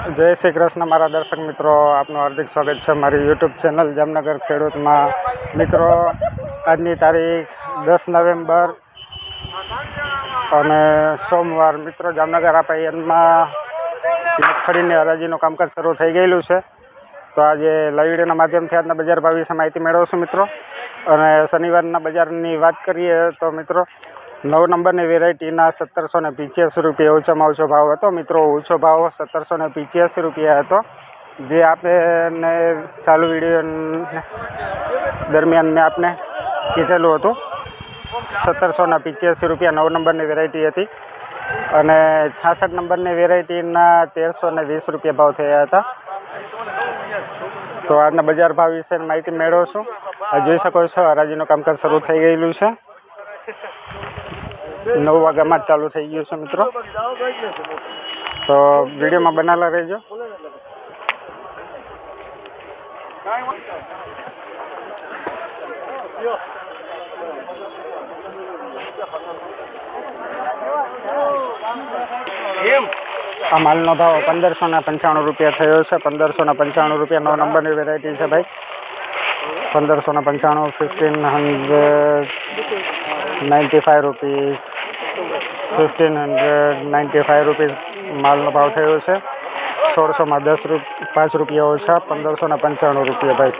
જય શ્રી કૃષ્ણ મારા દર્શક મિત્રો, આપનું હાર્દિક સ્વાગત છે મારી યુટ્યુબ ચેનલ જામનગર ખેડૂતમાં. મિત્રો, આજની તારીખ દસ નવેમ્બર અને સોમવાર. મિત્રો, જામનગર આ પૈયનમાં મગફળીની હરાજીનું કામકાજ શરૂ થઈ ગયેલું છે. તો આજે લાઈવ વિડીયોના માધ્યમથી આજના બજાર ભાવ વિશે માહિતી મેળવશું, મિત્રો. અને શનિવારના બજારની વાત કરીએ તો, મિત્રો નવ નંબરની વેરાયટીના સત્તરસો ને પંચ્યાસી રૂપિયા ઓછામાં ઓછો ભાવ હતો. મિત્રો, ઓછો ભાવ સત્તરસો ને પંચ્યાસી રૂપિયા હતો. જે આપણે ચાલુ વીડિયો દરમિયાન મેં આપને કીધેલું હતું. સત્તરસો ને પંચ્યાસી રૂપિયા નવ નંબરની વેરાયટી હતી અને છાસઠ નંબરની વેરાયટીના તેરસો ને વીસ રૂપિયા ભાવ થયા હતા. તો આજના બજાર ભાવ વિશે માહિતી મેળવશું. જોઈ શકો છો, હરાજીનું કામકાજ શરૂ થઈ ગયેલું છે. નવ વાગ્યામાં જ ચાલુ થઈ ગયું છે મિત્રો. તો વિડીયોમાં બનાવેલા રહેજો. આ માલનો ભાવ પંદરસો ને પંચાણું રૂપિયા થયો છે. પંદરસો ને પંચાણું રૂપિયા નવ નંબરની વેરાયટી છે ભાઈ. પંદરસો ને પંચાણું fifteen hundred ninety five rupees fifteen hundred ninety five rupees માલનો ભાવ થયો છે સોળસોમાં દસ રૂપ પાંચ રૂપિયા ઓછા પંદરસો ને પંચાણું રૂપિયા ભાઈ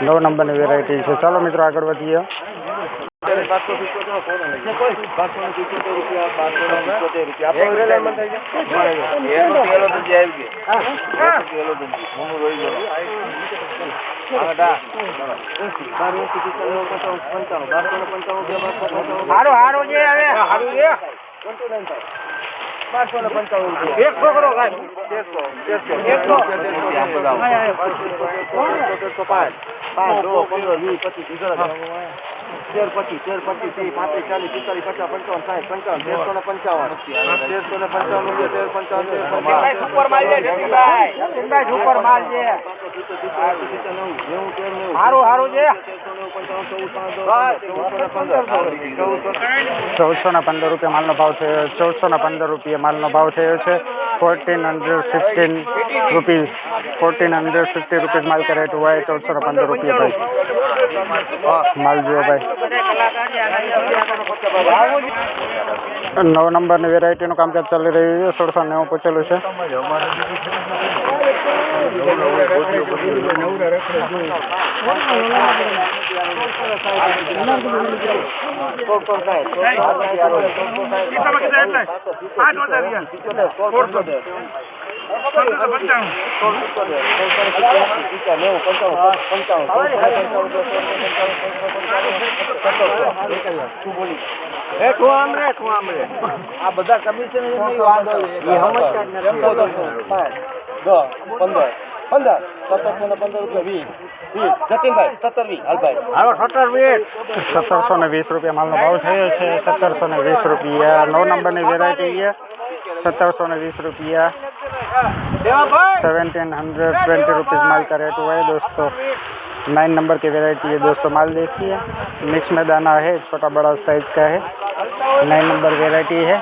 નવ નંબરની વેરાયટી છે ચાલો મિત્રો આગળ વધીએ પાંચસો પિત્તોતેર ફોન આવી પાંચસો ને પિત્તોતેર રૂપિયા હારો હારો જે હવે સારું છે બારસો ને પંચાવન એક છોકરો ખાય તેરસો તેરસો તેરસો તેરસો પાંચ પાંચ દો પંદર વીસ પચીસ તેર પચીસ તેર પચીસ ત્રીસ ચાલીસ પિસ્તાલીસ પચાસ પંચાવન સાઠ પંચાવન તેરસો પંચાવન તેરસો ને પંચાવન તેર પંચાવન તેર પંચાવન સુપર માલ છે જતીનભાઈ જતીનભાઈ સુપર માલ છે હારું હારું છે ચૌદસો ને પંદર રૂપિયા માલનો ભાવ થયો ચૌદસો ને પંદર રૂપિયા માલનો ભાવ થયો છે. Fourteen hundred fifteen rupees fourteen hundred fifty rupees માલ કરેટ હોય ચૌદસો ને પંદર રૂપિયા ભાઈ. માલ જુઓ ભાઈ. નવ નંબરની વેરાયટીનું કામકાજ ચાલી રહ્યું છે. સોળસો નેવું પૂછેલું છે. આ બધા કમિશન વાંધો પંદર પંદર સત્તરસો ને પંદર રૂપિયા વીસ વીસ જતીનભાઈ સત્તર વીસ હાલભાઈ હાલો સત્તર વીસ સત્તરસો ને વીસ રૂપિયા માલનો ભાવ થયો છે સત્તરસો ને વીસ રૂપિયા નવ નંબરની વેરાયટી છે સત્તરસો ને વીસ रुपया सेवनटीन हंड्रेड ट्वेंटी रुपीज़ माल का रेट हुआ है दोस्तों नाइन नंबर की वेराइटी है दोस्तों माल देखिए मिक्स में दाना है छोटा बड़ा साइज का है नाइन नंबर वेराइटी है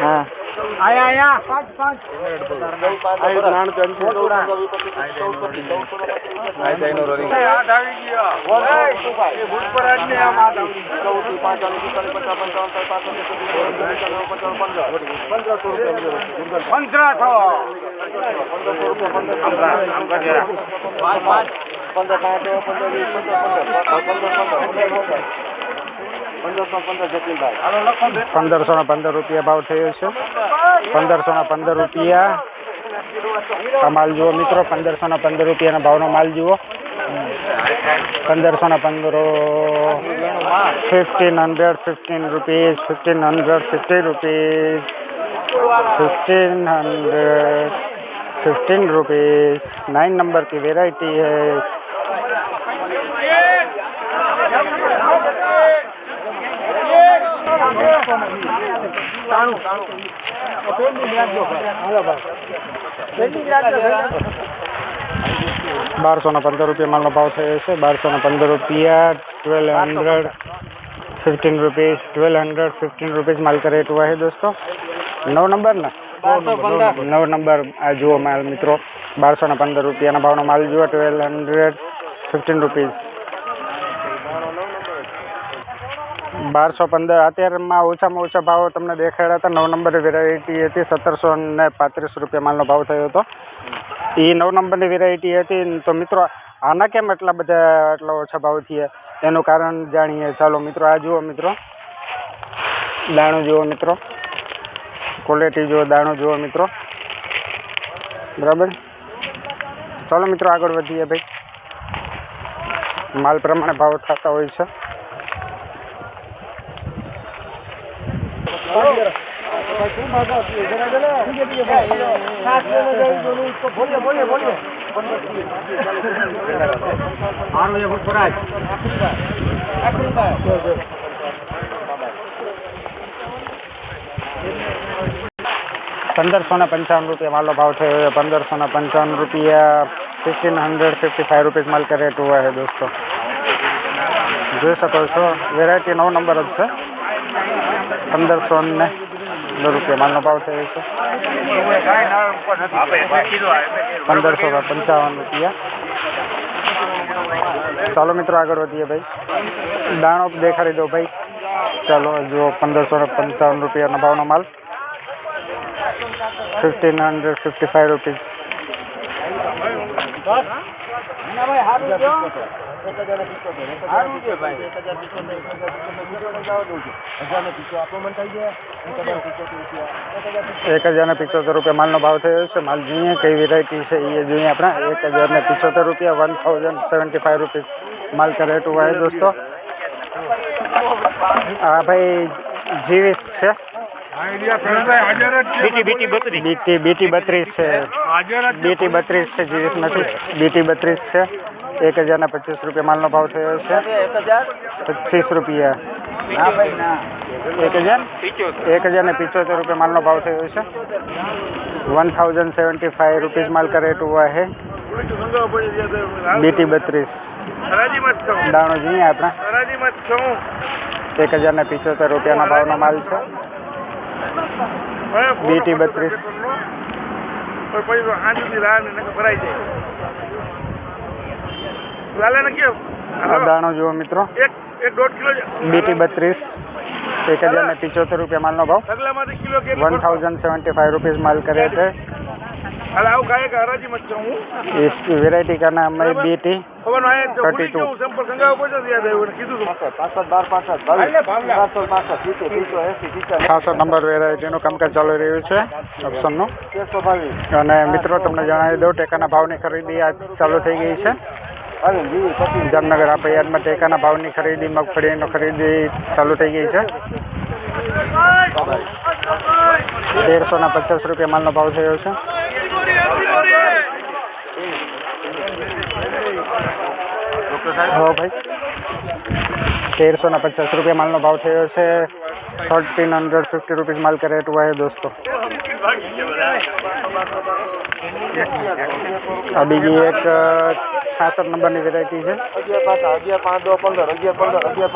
હા. આયા આયા પાંચ પાંચ. પંદર પાંચ પંદર પંદર પંદર પંદર પંદર પંદર પંદર પંદરસો ને પંદર રૂપિયા ભાવ થયો છે. પંદરસો ને પંદર રૂપિયા. આ માલ જુઓ મિત્રો, પંદરસો ને પંદર રૂપિયાના ભાવનો માલ જુઓ. પંદરસો ને પંદરો fifteen hundred fifteen rupees fifteen hundred fifty rupees fifteen hundred fifteen rupees nine number की वेराइटी है. બારસો ને પંદર રૂપિયા માલનો ભાવ થયો છે. બારસો ને પંદર રૂપિયા twelve hundred fifteen rupees twelve hundred fifteen rupees માલ કરે એટલું હોય દોસ્તો. નવ નંબર ને? નવ નંબર. આ જુઓ માલ મિત્રો. બારસો ને પંદર રૂપિયાના ભાવનો માલ જુઓ. ટ્વેલ હંડ્રેડ ફિફ્ટીન રૂપીઝ બારસો પંદર. અત્યારમાં ઓછામાં ઓછા ભાવ તમને દેખાડ્યા હતા. નવ નંબર વેરાયટી હતી, સત્તરસો ને પાંત્રીસ રૂપિયા માલનો ભાવ થયો હતો. એ નવ નંબરની વેરાયટી હતી. તો મિત્રો, આના કેમ એટલા બધા આટલા ઓછા ભાવ થયા? એનું કારણ જાણીએ. ચાલો મિત્રો, આ જુઓ મિત્રો. દાણું જુઓ મિત્રો. ક્વોલિટી જુઓ, દાણું જુઓ મિત્રો. બરાબર? ચાલો મિત્રો આગળ વધીએ ભાઈ. માલ પ્રમાણે ભાવ થતા હોય છે. આનો પંદરસો ને પંચાવન રૂપિયા માલનો ભાવ થયો પંદરસો ને પંચાવન રૂપિયા fifteen hundred fifty five rupees માલ કરે રેટ હુआ है દોસ્તો. જોઈ શકો છો. વેરાયટી નવ નંબર જ છે. પંદરસો ને પંદર રૂપિયા માલનો ભાવ થયો છે. પંદરસો પંચાવન રૂપિયા. ચાલો મિત્રો આગળ વધીએ ભાઈ. દાણો દેખાડી દો ભાઈ. ચાલો, જુઓ, પંદરસો ને પંચાવન રૂપિયાના ભાવનો માલ. Fifteen hundred fifty five rupees એક હજાર પિત્તોતેર ને પિત્તોતેર રૂપિયા માલનો ભાવ થયો છે માલ જોઈએ કઈ વેરાયટી છે એ જોઈએ આપણે એક હજાર ને પિત્તોતેર રૂપિયા one thousand seventy five rupees માલ કરે ટુ વાય દોસ્તો હા ભાઈ જીવીસ છે બીટી બીટી બત્રીસ છે બીટી બત્રીસ છે જીવીસ નથી બીટી બત્રીસ છે એક હજારના પચીસ રૂપિયા માલનો ભાવ થયો છે. પચીસ રૂપિયા. એક હજાર? એક હજાર ને પિચોતેર રૂપિયા માલનો ભાવ થયો છે. One thousand seventy five rupees માલ કા રેટ હુआ બીટી બત્રીસ. દાણો જોઈએ આપણા. એક હજાર ને પિચોતેર રૂપિયાના ભાવનો માલ છે. બીટી બત્રીસ. ભરાઈ જાય. લાલાને કેમ દાણો જુઓ મિત્રો. એક એક દોઢ કિલો બીટી બત્રીસ. એક હજાર ને પિચોતેર રૂપિયા માલનો ભાવ. One thousand seventy five rupees માલ કરે છે. વેરાયટી કરના અમારી બીટી થર્ટી ટુ છાસઠ નંબર વેરાયટીનું કામકાજ ચાલી રહ્યું છે ઓપ્શનનું અને મિત્રો તમને જણાવી દઉં ટેકાના ભાવની ખરીદી આજ ચાલુ થઈ ગઈ છે. જામનગર આપા યાર્ડમાં ટેકાના ભાવની ખરીદી, મગફળીની ખરીદી ચાલુ થઈ ગઈ છે. તેરસો ના પચાસ રૂપિયા માલનો ભાવ થયો છે. હો ભાઈ. તેરસો ના પચાસ રૂપિયા માલનો ભાવ થયો છે. थर्टीन हंड्रेड, फिफ्टी रुपीज़ माल का रेट हुआ है दोस्तों। अभी ये एक छासठ नंबर की वेराइटी है।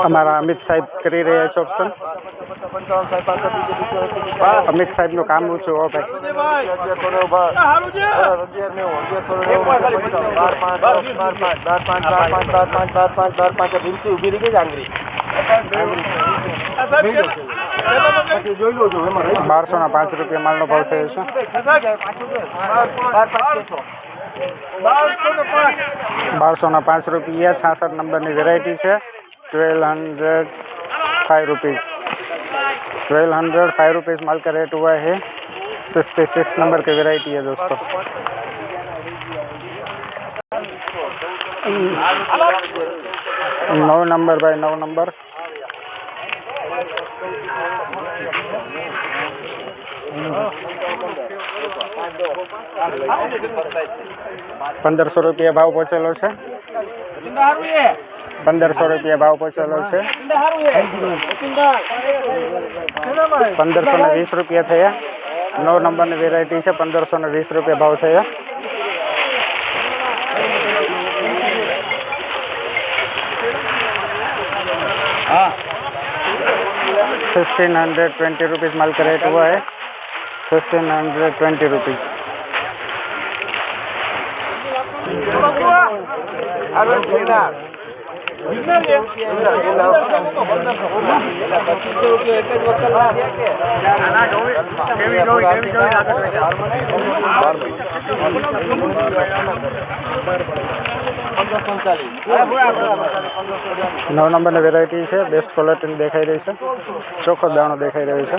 हमारा अमित साहब कर रहे हैं ऑप्शन अमित साहब नो काम हो चुका પછી જોઈ લો છો એમાં રહી બારસો ના પાંચ રૂપિયા માલનો ભાવ થયો છે બાર પાંચ છસો બારસો ના પાંચ રૂપિયા છાસઠ નંબરની વેરાયટી છે twelve hundred five rupees twelve hundred five rupees माल का रेट हुआ है सिक्सटी सिक्स नंबर की वेराइटी है दोस्तों नौ नंबर बाय नौ नंबर પંદરસો રૂપિયા ભાવ પહોંચેલો છે પંદરસો રૂપિયા ભાવ પહોંચેલો છે પંદરસો ને વીસ રૂપિયા થયા નવ નંબરની વેરાયટી છે પંદરસો ને વીસ રૂપિયા ભાવ થયા फिफ्टीन हंड्रेड ट्वेंटी रुपीज़ माल का रेट हुआ है फिफ्टीन हंड्रेड ट्वेंटी रुपीज़ જોઈ કેવી નવ નંબરની વેરાયટી છે. બેસ્ટ ક્વોલિટીની દેખાઈ રહી છે. ચોખ્ખો દાણો દેખાઈ રહ્યો છે.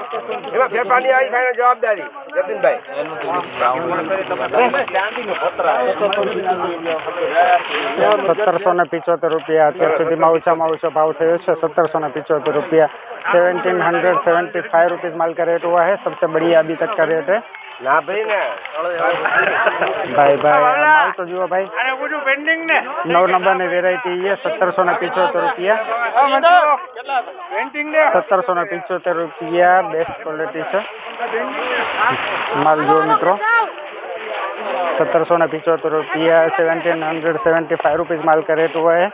એમાં ફેરફારની આવી ખાઈને જવાબદારી. જતીનભાઈ. સત્તરસો ને પિચોતેર રૂપિયા. અત્યાર સુધીમાં ઓછામાં ઓછો ભાવ થયો છે. સત્तरसौ ने पिचहत्तर रुपया seventeen hundred seventy five rupees माल का रेट हुआ है सबसे बढ़िया अभी तक का रेट है ના ભાઈ ને भाई भाई माल तो जुओ भाई અરે બધું પેન્ડિંગ ને नौ नंबर ની વેરાયટી है सत्तर ने पिचोत्तर रुपया પેન્ટિંગ ને સત્તરસો ને પિચોતેર રૂપિયા બેસ્ટ ક્વોલિટી છે માલ જુઓ મિત્રો सत्तर ने पिचोत्तर रुपया seventeen hundred seventy five rupees माल का रेट हुआ है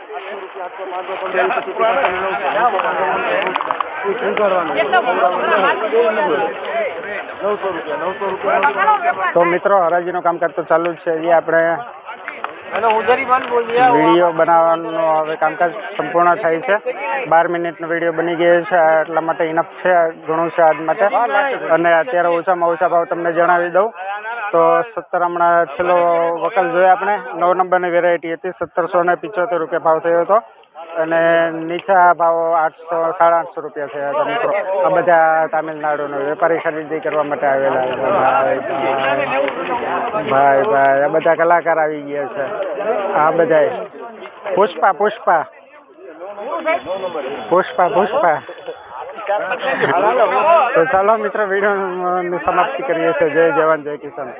તો મિત્રો હરાજીનું કામકાજ તો ચાલુ જ છે. એ આપણે વીડિયો બનાવવાનું હવે કામકાજ સંપૂર્ણ થાય છે. બાર મિનિટનો વીડિયો બની ગયો છે. એટલા માટે ઇનફ છે. ઘણું છે આજ માટે. અને અત્યારે ઓછામાં ઓછા ભાવ તમને જણાવી દઉં. તો સત્તર હમણાં છેલ્લો વકલ જોયો આપણે. નવ નંબરની વેરાયટી હતી. સત્તરસો ને પિચોતેર રૂપિયા ભાવ થયો હતો. અને નીચા ભાવો આઠસો, સાડા આઠસો રૂપિયા છે મિત્રો. આ બધા તામિલનાડુનો વેપારી ખરીદી કરવા માટે આવેલા ભાઈ ભાઈ, આ બધા કલાકાર આવી ગયા છે. આ બધાય. પુષ્પા પુષ્પા. પુષ્પા પુષ્પા. તો ચાલો મિત્રો, વિડીયોની સમાપ્તિ કરીએ છીએ. જય જવાન, જય કિસાન.